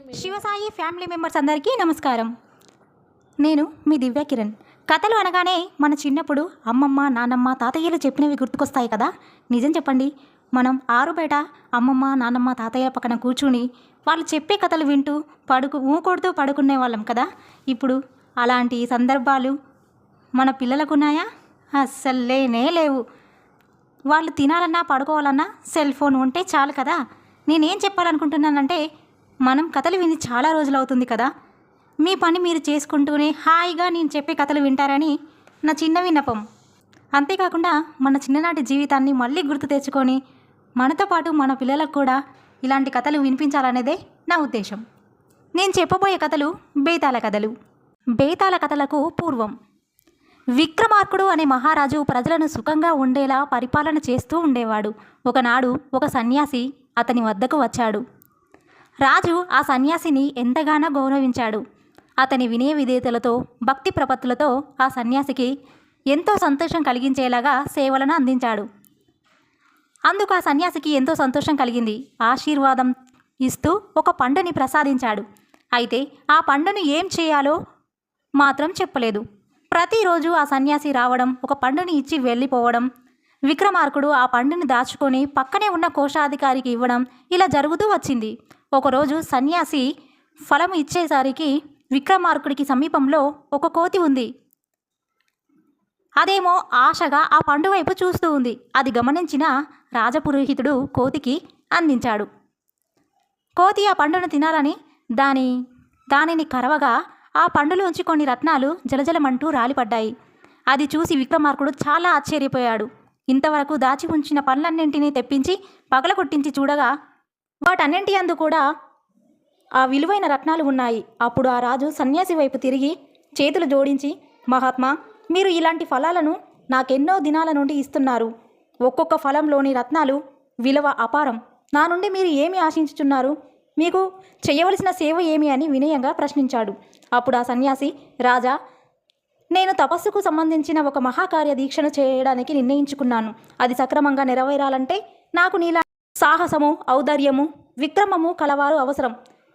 Shivasai family members అందరికీ నమస్కారం. నేను మీ దివ్య కిరణ్. కథలు అనగానే మన చిన్నప్పుడు అమ్మమ్మ నానమ్మ తాతయ్యలు చెప్పినవి గుర్తుకొస్తాయి కదా? నిజం చెప్పండి. మనం ఆరు బయట అమ్మమ్మ నానమ్మ తాతయ్య పక్కన కూర్చుని వాళ్ళు చెప్పే కథలు వింటూ పడుకు ఊకొడుతూ పడుకునే వాళ్ళం కదా? ఇప్పుడు అలాంటి సందర్భాలు మన పిల్లలకున్నాయా? అస్సలు లేనే లేవు. వాళ్ళు తినాలన్నా పడుకోవాలన్నా సెల్ ఫోన్ ఉంటే చాలు కదా? నేనేం చెప్పాలనుకుంటున్నానంటే మనం కథలు విని చాలా రోజులు అవుతుంది కదా. మీ పని మీరు చేసుకుంటూనే హాయిగా నేను చెప్పే కథలు వింటారని నా చిన్న విన్నపం. అంతేకాకుండా మన చిన్ననాటి జీవితాన్ని మళ్ళీ గుర్తు తెచ్చుకొని మనతో పాటు మన పిల్లలకు కూడా ఇలాంటి కథలు వినిపించాలనేదే నా ఉద్దేశం. నేను చెప్పబోయే కథలు బేతాల కథలు. బేతాల కథలకు పూర్వం. విక్రమార్కుడు అనే మహారాజు ప్రజలను సుఖంగా ఉండేలా పరిపాలన చేస్తూ ఉండేవాడు. ఒకనాడు ఒక సన్యాసి అతని వద్దకు వచ్చాడు. రాజు ఆ సన్యాసిని ఎంతగానో గౌరవించాడు. అతని వినయ విధేయతలతో భక్తి ప్రపత్తులతో ఆ సన్యాసికి ఎంతో సంతోషం కలిగించేలాగా సేవలను అందించాడు. అందుకు ఆ సన్యాసికి ఎంతో సంతోషం కలిగింది. ఆశీర్వాదం ఇస్తూ ఒక పండుని ప్రసాదించాడు. అయితే ఆ పండును ఏం చేయాలో మాత్రం చెప్పలేదు. ప్రతిరోజు ఆ సన్యాసి రావడం ఒక పండుని ఇచ్చి వెళ్ళిపోవడం విక్రమార్కుడు ఆ పండుని దాచుకొని పక్కనే ఉన్న కోశాధికారికి ఇవ్వడం ఇలా జరుగుతూ వచ్చింది. ఒకరోజు సన్యాసి ఫలం ఇచ్చేసరికి విక్రమార్కుడికి సమీపంలో ఒక కోతి ఉంది. అదేమో ఆశగా ఆ పండు వైపు చూస్తూ ఉంది. అది గమనించిన రాజపురోహితుడు కోతికి అందించాడు. కోతి ఆ పండును తినాలని దాని దానిని కరవగా ఆ పండులోంచి కొన్ని రత్నాలు జలజలమంటూ రాలిపడ్డాయి. అది చూసి విక్రమార్కుడు చాలా ఆశ్చర్యపోయాడు. ఇంతవరకు దాచి ఉంచిన పండ్లన్నింటినీ తెప్పించి పగలగొట్టించి చూడగా వాటన్నింటి అందు కూడా ఆ విలువైన రత్నాలు ఉన్నాయి. అప్పుడు ఆ రాజు సన్యాసి వైపు తిరిగి చేతులు జోడించి మహాత్మా మీరు ఇలాంటి ఫలాలను నాకెన్నో దినాల నుండి ఇస్తున్నారు. ఒక్కొక్క ఫలంలోని రత్నాలు విలువ అపారం. నా నుండి మీరు ఏమి ఆశించుచున్నారు? మీకు చేయవలసిన సేవ ఏమి అని వినయంగా ప్రశ్నించాడు. అప్పుడు ఆ సన్యాసి రాజా నేను తపస్సుకు సంబంధించిన ఒక మహాకార్య దీక్షను చేయడానికి నిర్ణయించుకున్నాను. అది సక్రమంగా నెరవేరాలంటే నాకు నీలా సాహసము ఔదార్యము విక్రమము కలవారు అవసరం.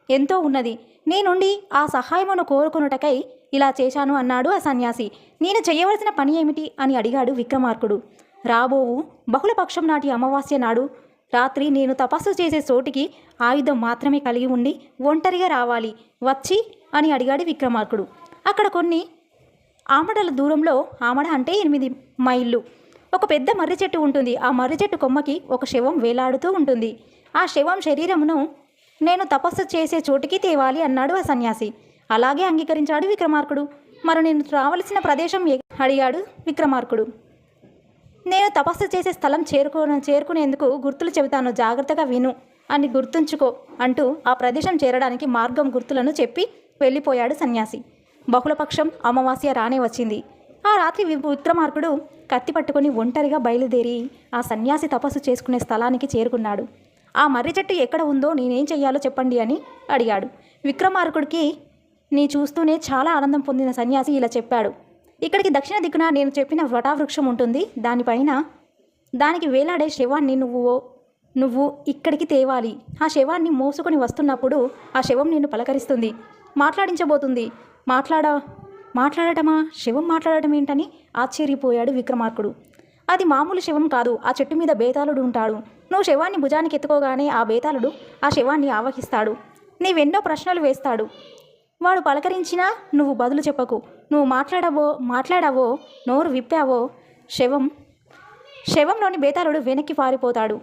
ఎంతో ఉన్నది. నీ నుండి ఆ సహాయమును కోరుకున్నటకై ఇలా చేశాను అన్నాడు ఆ సన్యాసి. నేను చేయవలసిన పని ఏమిటి? అని అడిగాడు విక్రమార్కుడు. రాబోవు బహుళపక్షం నాటి అమావాస్య నాడు. రాత్రి నేను తపస్సు చేసే చోటికి ఆయుధం మాత్రమే కలిగి ఉండి ఒంటరిగా రావాలి. వచ్చి అని అడిగాడు విక్రమార్కుడు. అక్కడ కొన్ని ఆమడల దూరంలో ఆమడ అంటే ఎనిమిది మైళ్ళు. ఒక పెద్ద మర్రి చెట్టు ఉంటుంది. ఆ మర్రి చెట్టు కొమ్మకి ఒక శవం వేలాడుతూ ఉంటుంది. ఆ శవం శరీరమును నేను తపస్సు చేసే చోటికి తేవాలి అన్నాడు ఆ సన్యాసి. అలాగే అంగీకరించాడు విక్రమార్కుడు. మరి నేను రావలసిన ప్రదేశం అడిగాడు విక్రమార్కుడు. నేను తపస్సు చేసే స్థలం చేరుకో చేరుకునేందుకు గుర్తులు చెబుతాను. జాగ్రత్తగా విను. అని గుర్తుంచుకో అంటూ ఆ ప్రదేశం చేరడానికి మార్గం గుర్తులను చెప్పి వెళ్ళిపోయాడు సన్యాసి. బహుళపక్షం అమావాస్య రానే వచ్చింది. ఆ రాత్రి విక్రమార్కుడు కత్తి పట్టుకొని ఒంటరిగా బయలుదేరి ఆ సన్యాసి తపస్సు చేసుకునే స్థలానికి చేరుకున్నాడు. ఆ మర్రి చెట్టు ఎక్కడ ఉందో నేనేం చెయ్యాలో చెప్పండి అని అడిగాడు. విక్రమార్కుడికి నీ చూస్తూనే చాలా ఆనందం పొందిన సన్యాసి ఇలా చెప్పాడు. ఇక్కడికి దక్షిణ దిక్కున నేను చెప్పిన వటావృక్షం ఉంటుంది. దానిపైన దానికి వేలాడే శవాన్ని నువ్వు నువ్వు ఇక్కడికి తేవాలి. ఆ శవాన్ని మోసుకొని వస్తున్నప్పుడు ఆ శవం నిన్ను పలకరిస్తుంది. మాట్లాడించబోతుంది. మాట్లాడ మాట్లాడటమా? శవం మాట్లాడటం ఏంటని ఆశ్చర్యపోయాడు విక్రమార్కుడు. అది మామూలు శవం కాదు. ఆ చెట్టు మీద బేతాళుడు ఉంటాడు. నువ్వు శవాన్ని భుజానికి ఎత్తుకోగానే ఆ బేతాళుడు ఆ శవాన్ని ఆవహిస్తాడు. నీవెన్నో ప్రశ్నలు వేస్తాడు. వాడు పలకరించినా నువ్వు బదులు చెప్పకు. నువ్వు మాట్లాడవో మాట్లాడావో నోరు విప్పావో శవం శవంలోని బేతాళుడు వెనక్కి పారిపోతాడు.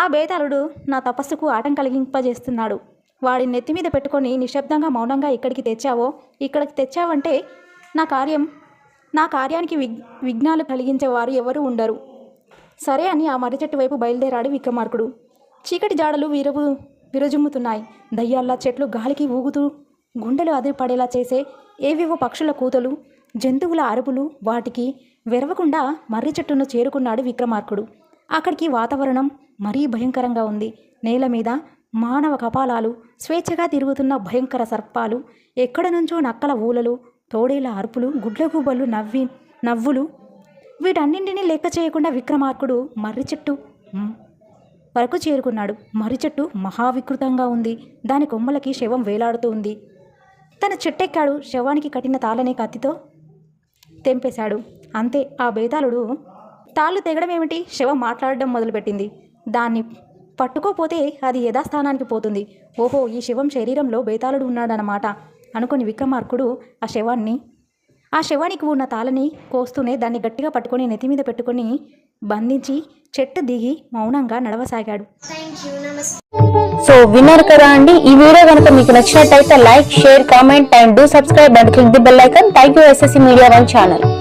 ఆ బేతాళుడు నా తపస్సుకు ఆటం కలిగింపజేస్తున్నాడు. వాడి నెత్తి మీద పెట్టుకొని నిశ్శబ్దంగా మౌనంగా ఇక్కడికి తెచ్చావో? ఇక్కడికి తెచ్చావంటే నా కార్యం నా కార్యానికి విగ్ విఘ్నాలు కలిగించేవారు ఎవరు ఉండరు. సరే అని ఆ మర్రి చెట్టు వైపు బయలుదేరాడు విక్రమార్కుడు. చీకటి జాడలు విరవు విరజుమ్ముతున్నాయి. దయ్యాల్లా చెట్లు గాలికి ఊగుతూ గుండెలు అదిరిపడేలా చేసే ఏవేవో పక్షుల కూతలు జంతువుల అరుపులు వాటికి వెరవకుండా మర్రి చెట్టును చేరుకున్నాడు విక్రమార్కుడు. అక్కడికి వాతావరణం మరీ భయంకరంగా ఉంది. నేల మీద మానవ కపాలాలు స్వేచ్ఛగా తిరుగుతున్న భయంకర సర్పాలు ఎక్కడ నుంచో నక్కల ఊలలు తోడేల అరుపులు గుడ్లగూబలు నవ్వి నవ్వులు. వీటన్నింటినీ లెక్క చేయకుండా విక్రమార్కుడు మర్రి చెట్టు వరకు చేరుకున్నాడు. మర్రి చెట్టు మహావికృతంగా ఉంది. దాని కొమ్మలకి శవం వేలాడుతూ ఉంది. తన చెట్టెక్కాడు శవానికి కట్టిన తాళనే కత్తితో తెంపేశాడు. అంతే ఆ బేతాళుడు తాళ్ళు తెగడం ఏమిటి శవం మాట్లాడడం మొదలుపెట్టింది. దాన్ని పట్టుకోపోతే అది యథాస్థానానికి పోతుంది. ఓహో ఈ శవం శరీరంలో బేతాళుడు ఉన్నాడన్నమాట. అనుకుని విక్రమార్కుడు ఆ శవాన్ని ఆ శవానికి ఉన్న తాళని కోస్తూనే దాన్ని గట్టిగా పట్టుకొని నెత్తి మీద పెట్టుకొని బంధించి చెట్టు దిగి మౌనంగా నడవసాగాడు. సో విన్నారు కదా అండి. ఈ వీడియో కనుక మీకు నచ్చినట్టయితే like share comment and do subscribe and click the bell icon thank you SSC media one channel